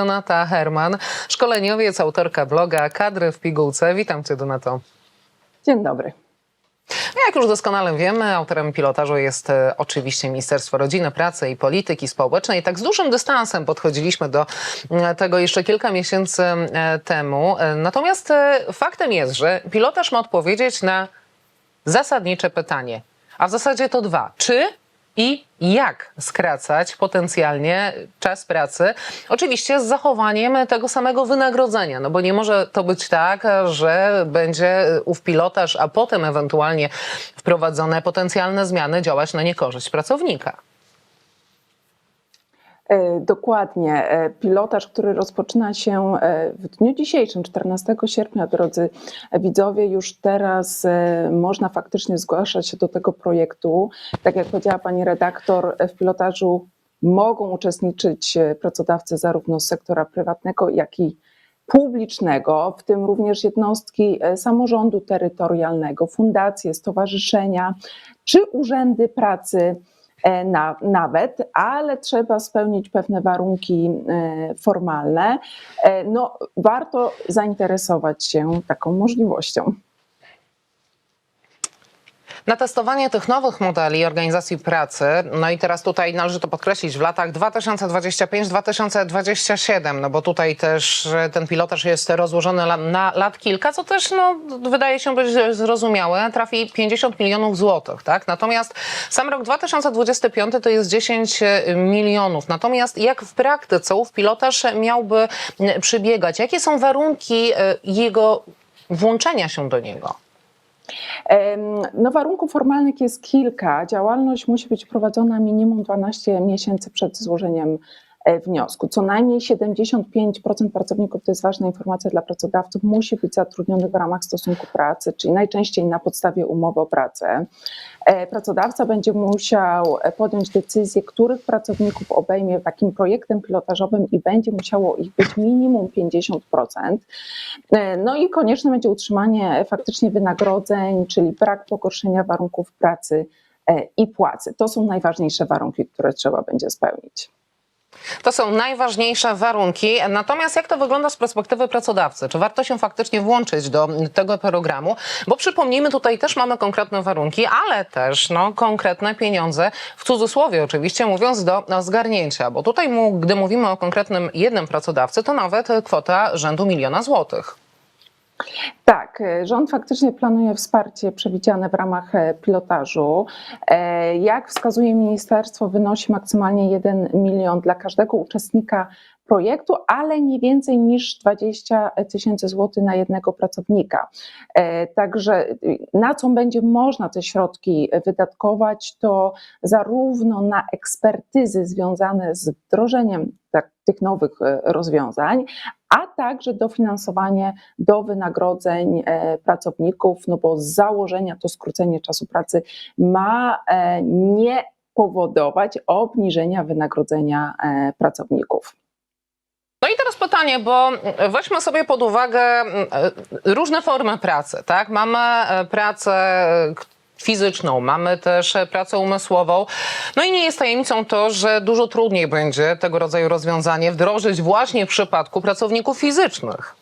Donata Herman, szkoleniowiec, autorka bloga Kadry w pigułce. Witam Cię, Donato. Dzień dobry. Jak już doskonale wiemy, autorem pilotażu jest e, oczywiście Ministerstwo Rodziny, Pracy i Polityki Społecznej. Tak z dużym dystansem podchodziliśmy do e, tego jeszcze kilka miesięcy e, temu. E, Natomiast faktem jest, że pilotaż ma odpowiedzieć na zasadnicze pytanie, a w zasadzie to dwa. Czy i jak skracać potencjalnie czas pracy? Oczywiście z zachowaniem tego samego wynagrodzenia, no bo nie może to być tak, że będzie ów pilotaż, a potem ewentualnie wprowadzone potencjalne zmiany działać na niekorzyść pracownika. E, Dokładnie. E, Pilotaż, który rozpoczyna się e, w dniu dzisiejszym, 14 sierpnia, drodzy widzowie, już teraz można faktycznie zgłaszać się do tego projektu. Tak jak powiedziała pani redaktor, w pilotażu mogą uczestniczyć pracodawcy zarówno z sektora prywatnego, jak i publicznego, w tym również jednostki samorządu terytorialnego, fundacje, stowarzyszenia czy urzędy pracy na, nawet, ale trzeba spełnić pewne warunki e, formalne. E, No, warto zainteresować się taką możliwością. Na testowanie tych nowych modeli organizacji pracy, no i teraz tutaj należy to podkreślić, w latach 2025-2027, no bo tutaj też e, ten pilotaż jest rozłożony na lat kilka, co też no, wydaje się być zrozumiałe, trafi 50 milionów złotych, tak? Natomiast sam rok 2025 to jest 10 milionów. Natomiast jak w praktyce ów pilotaż miałby przybiegać? Jakie są warunki e, jego włączenia się do niego? No, warunków formalnych jest kilka. Działalność musi być prowadzona minimum 12 miesięcy przed złożeniem wniosku. Co najmniej 75% pracowników, to jest ważna informacja dla pracodawców, musi być zatrudnionych w ramach stosunku pracy, czyli najczęściej na podstawie umowy o pracę. E, Pracodawca będzie musiał e, podjąć decyzję, których pracowników obejmie takim projektem pilotażowym i będzie musiało ich być minimum 50%. E, No i konieczne będzie utrzymanie e, faktycznie wynagrodzeń, czyli brak pogorszenia warunków pracy e, i płacy. To są najważniejsze warunki, które trzeba będzie spełnić. To są najważniejsze warunki. Natomiast jak to wygląda z perspektywy pracodawcy? Czy warto się faktycznie włączyć do tego programu? Bo przypomnijmy, tutaj też mamy konkretne warunki, ale też no, konkretne pieniądze, w cudzysłowie oczywiście mówiąc, do zgarnięcia. Bo tutaj, mu- gdy mówimy o konkretnym jednym pracodawcy, to nawet kwota rzędu miliona złotych. Tak, e, rząd faktycznie planuje wsparcie przewidziane w ramach e, pilotażu. E, Jak wskazuje ministerstwo, wynosi maksymalnie 1 milion dla każdego uczestnika projektu, ale nie więcej niż 20 tysięcy złotych na jednego pracownika. Także y, na co będzie można te środki wydatkować, to zarówno na ekspertyzy związane z wdrożeniem tak, tych nowych rozwiązań, a także dofinansowanie do wynagrodzeń e, pracowników, no bo z założenia to skrócenie czasu pracy ma e, nie powodować obniżenia wynagrodzenia e, pracowników. No i teraz pytanie, bo weźmy sobie pod uwagę mm, różne formy pracy, tak? Mamy pracę fizyczną, mamy też pracę umysłową. No i nie jest tajemnicą to, że dużo trudniej będzie tego rodzaju rozwiązanie wdrożyć właśnie w przypadku pracowników fizycznych.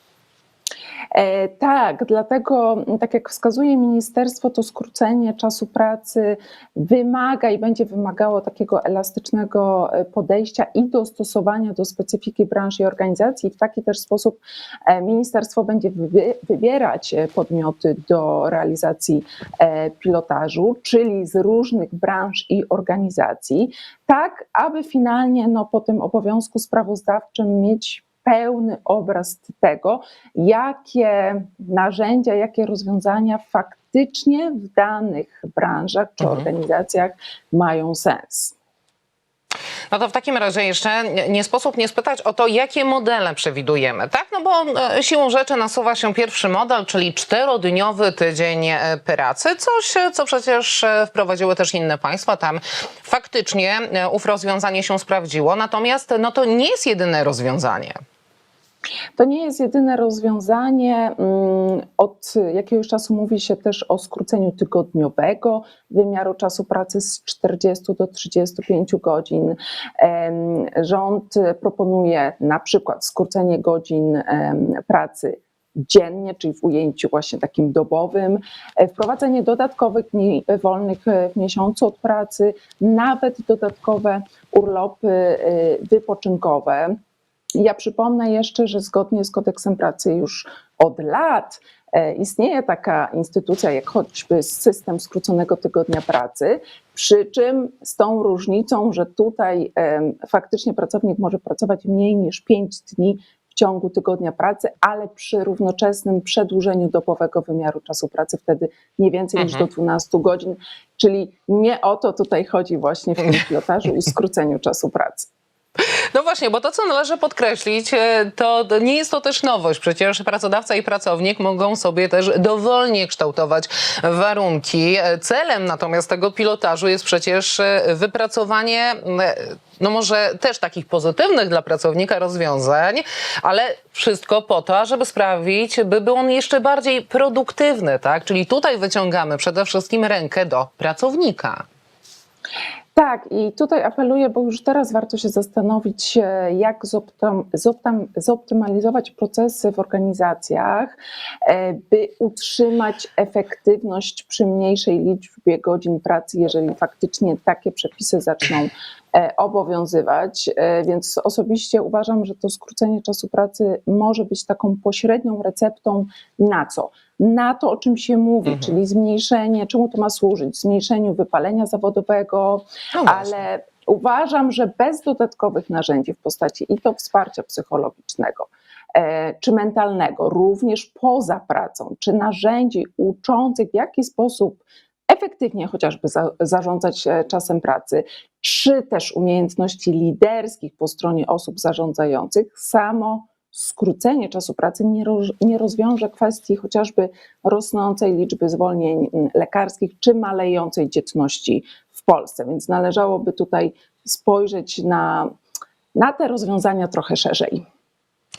E, Tak, dlatego, m, tak jak wskazuje ministerstwo, to skrócenie czasu pracy wymaga i będzie wymagało takiego elastycznego e, podejścia i dostosowania do specyfiki branży i organizacji. W taki też sposób e, ministerstwo będzie wy- wybierać podmioty do realizacji pilotażu, czyli z różnych branż i organizacji, tak aby finalnie no, po tym obowiązku sprawozdawczym mieć pełny obraz tego, jakie narzędzia, jakie rozwiązania faktycznie w danych branżach czy Mhm. organizacjach mają sens. No to w takim razie jeszcze nie- sposób nie spytać o to, jakie modele przewidujemy, tak? No bo e, siłą rzeczy nasuwa się pierwszy model, czyli czterodniowy tydzień e, pracy, coś, e, co przecież wprowadziły też inne państwa. Tam faktycznie ów rozwiązanie się sprawdziło, natomiast no to nie jest jedyne rozwiązanie. To nie jest jedyne rozwiązanie. Mm, Od jakiegoś czasu mówi się też o skróceniu tygodniowego wymiaru czasu pracy z 40 do 35 godzin. Rząd proponuje na przykład skrócenie godzin pracy dziennie, czyli w ujęciu właśnie takim dobowym, e, wprowadzenie dodatkowych dni wolnych e, w miesiącu od pracy, nawet dodatkowe urlopy e, wypoczynkowe. Ja przypomnę jeszcze, że zgodnie z kodeksem pracy już od lat e, istnieje taka instytucja jak choćby system skróconego tygodnia pracy, przy czym z tą różnicą, że tutaj em, faktycznie pracownik może pracować mniej niż 5 dni w ciągu tygodnia pracy, ale przy równoczesnym przedłużeniu dobowego wymiaru czasu pracy, wtedy nie więcej niż do 12 godzin. Czyli nie o to tutaj chodzi właśnie w tym pilotażu i skróceniu czasu pracy. No właśnie, bo to, co należy podkreślić, e, to nie jest to też nowość. Przecież pracodawca i pracownik mogą sobie też dowolnie kształtować warunki. E, Celem natomiast tego pilotażu jest przecież e, wypracowanie, no może też takich pozytywnych dla pracownika rozwiązań, ale wszystko po to, żeby sprawić, by był on jeszcze bardziej produktywny, tak? Czyli tutaj wyciągamy przede wszystkim rękę do pracownika. Tak, i tutaj apeluję, bo już teraz warto się zastanowić, e, jak zoptam, zoptam, zoptymalizować procesy w organizacjach, e, by utrzymać efektywność przy mniejszej liczbie godzin pracy, jeżeli faktycznie takie przepisy zaczną obowiązywać. E, Więc osobiście uważam, że to skrócenie czasu pracy może być taką pośrednią receptą na co? Na to, o czym się mówi, Mhm. czyli zmniejszenie, czemu to ma służyć? Zmniejszeniu wypalenia zawodowego, No ale uważam, że bez dodatkowych narzędzi w postaci i to wsparcia psychologicznego, e, czy mentalnego, również poza pracą, czy narzędzi uczących, w jaki sposób efektywnie chociażby za, zarządzać e, czasem pracy, czy też umiejętności liderskich po stronie osób zarządzających, samo skrócenie czasu pracy nie, nie rozwiąże kwestii chociażby rosnącej liczby zwolnień mm, lekarskich czy malejącej dzietności w Polsce. Więc należałoby tutaj spojrzeć na, na te rozwiązania trochę szerzej.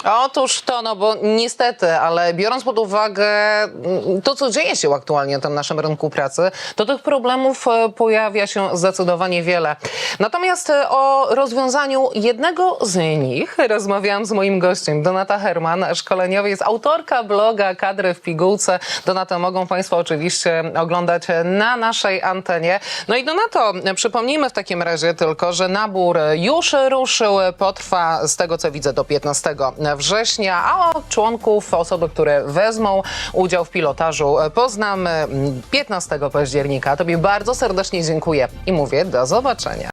Otóż to, no bo niestety, ale biorąc pod uwagę mm, to, co dzieje się aktualnie na tym naszym rynku pracy, to tych problemów e, pojawia się zdecydowanie wiele. Natomiast e, o rozwiązaniu jednego z nich rozmawiałam z moim gościem, Donata Herman, szkoleniowa, jest autorka bloga Kadry w pigułce. Donatę mogą Państwo oczywiście oglądać na naszej antenie. No i Donato, przypomnijmy w takim razie tylko, że nabór już ruszył, potrwa z tego co widzę do 15 września, a o członków, osoby, które wezmą udział w pilotażu poznamy 15 października. Tobie bardzo serdecznie dziękuję i mówię do zobaczenia.